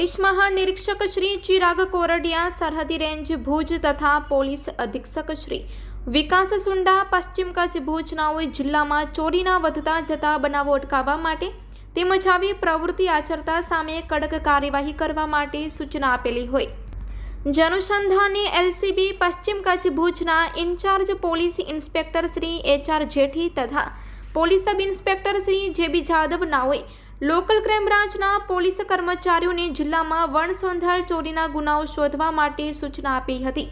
Police મહાનિરીક્ષક શ્રી ચિરાગ કોરડિયા, સરહદી range Bhuj તથા પોલીસ અધિક્ષક શ્રી વિકાસ સુંડા, પશ્ચિમ કચ્છ ભુજનાઓએ જિલ્લામાં ચોરીના વધતા જતા બનાવો અટકાવવા માટે તેમજ આવી પ્રવૃત્તિ આચરતા સામે કડક કાર્યવાહી કરવા માટે સૂચના આપેલી હોય. જનુસંધાને એલસીબી, પશ્ચિમ કચ્છ ભુજના incharge police inspector Shri HR Jethi તથા police sub inspector Shri JB Jadav નાઓએ local crime બ્રાન્ચના પોલીસ કર્મચારીઓને જિલ્લામાં વણસંધાળ ચોરીના ગુનાઓ શોધવા માટે સૂચના આપી હતી.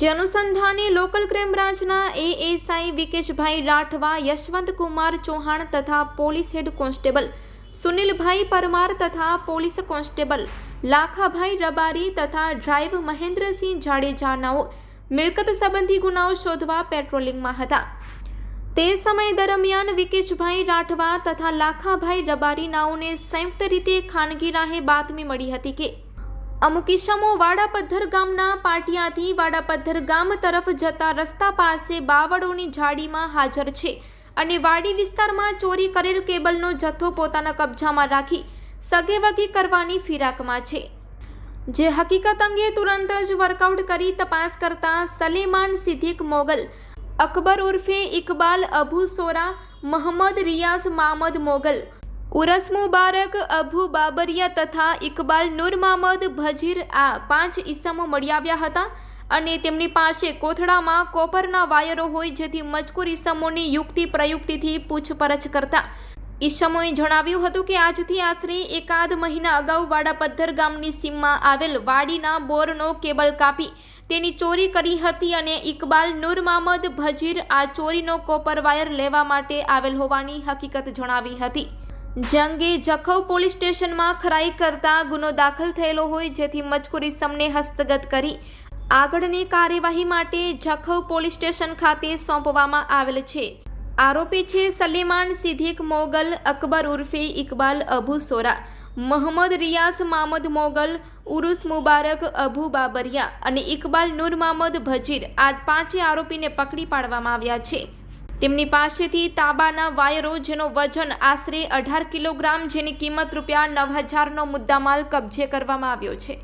જે અનુસંધાને લોકલ ક્રાઇમ બ્રાન્ચના એએસઆઈ વિકેશભાઈ રાઠવા, યશવંત કુમાર ચૌહાણ તથા પોલીસ હેડ કોન્સ્ટેબલ સુનિલભાઈ પરમાર તથા પોલીસ કોન્સ્ટેબલ લાખાભાઈ રબારી તથા ડ્રાઈવ મહેન્દ્રસિંહ જાડેજાનાઓ મિલકત સંબંધી ગુનાઓ શોધવા પેટ્રોલિંગમાં હતા. તે સમય દરમિયાન વિકેશભાઈ રાઠવા તથા લાખાભાઈ રબારી નાઓને સંયુક્ત રીતે ખાનગી રાહે બાતમી મળી હતી કે અમુક ઇસમો વાડાપદ્ધર ગામના પાટિયાથી વાડાપદ્ધર ગામ તરફ જતા રસ્તા પાસે બાવળોની ઝાડીમાં હાજર છે અને વાડી વિસ્તારમાં ચોરી કરેલ કેબલનો જથ્થો પોતાના કબજામાં રાખી સગેવગી કરવાની ફિરાકમાં છે. જે હકીકત અંગે તુરંત જ વર્કઆઉટ કરી તપાસ કરતા સલેમાન સિદ્દીક મોગલ અકબર ઉર્ફે ઇકબાલ અબુ સોરા મોહમ્મદ રિયાઝ મામદ મોગલ, ઉરસ મુબારક અબુ બાબરિયા તથા ઇકબાલ નૂર મામદ ભજીર આ પાંચ ઈસમો મળી આવ્યા હતા અને તેમની પાસે કોથળામાં કોપરના વાયરો હોય જેથી મજકૂર ઈસમોની યુક્તિ પ્રયુક્તિથી પૂછપરછ કરતા ઈસમોએ જણાવ્યું હતું કે આજથી આશરે એકાદ મહિના અગાઉ પથ્થર ગામની સીમમાં આવેલ વાડીના બોરનો કેબલ કાપી તેની ચોરી કરી હતી અને ઇકબાલ નૂર મામદ ભજીર આ ચોરીનો કોપર વાયર લેવા માટે આવેલ હોવાની હકીકત જણાવી હતી. જંગે જખૌ પોલીસ સ્ટેશનમાં ખરાઈ કરતા ગુનો દાખલ થયેલો હોય જેથી મજકૂર ઇસમને હસ્તગત કરી આગળની કાર્યવાહી માટે જખૌ પોલીસ સ્ટેશન ખાતે સોંપવામાં આવેલ છે. આરોપી છે સલીમાન સિદ્દીક મોગલ, અકબર ઉર્ફે ઇકબાલ અબુ સોરા મોહમ્મદ રિયાસ મામદ મોગલ, ઉરુસ મુબારક અબુ બાબરિયા અને ઇકબાલ નૂર મામદ ભજીર આ પાંચે આરોપીને પકડી પાડવામાં આવ્યા છે. તેમની પાસેથી તાબાના વાયરો જેનો વજન આશરે અઢાર કિલોગ્રામ જેની કિંમત રૂપિયા નવ હજારનો મુદ્દામાલ કબજે કરવામાં આવ્યો છે.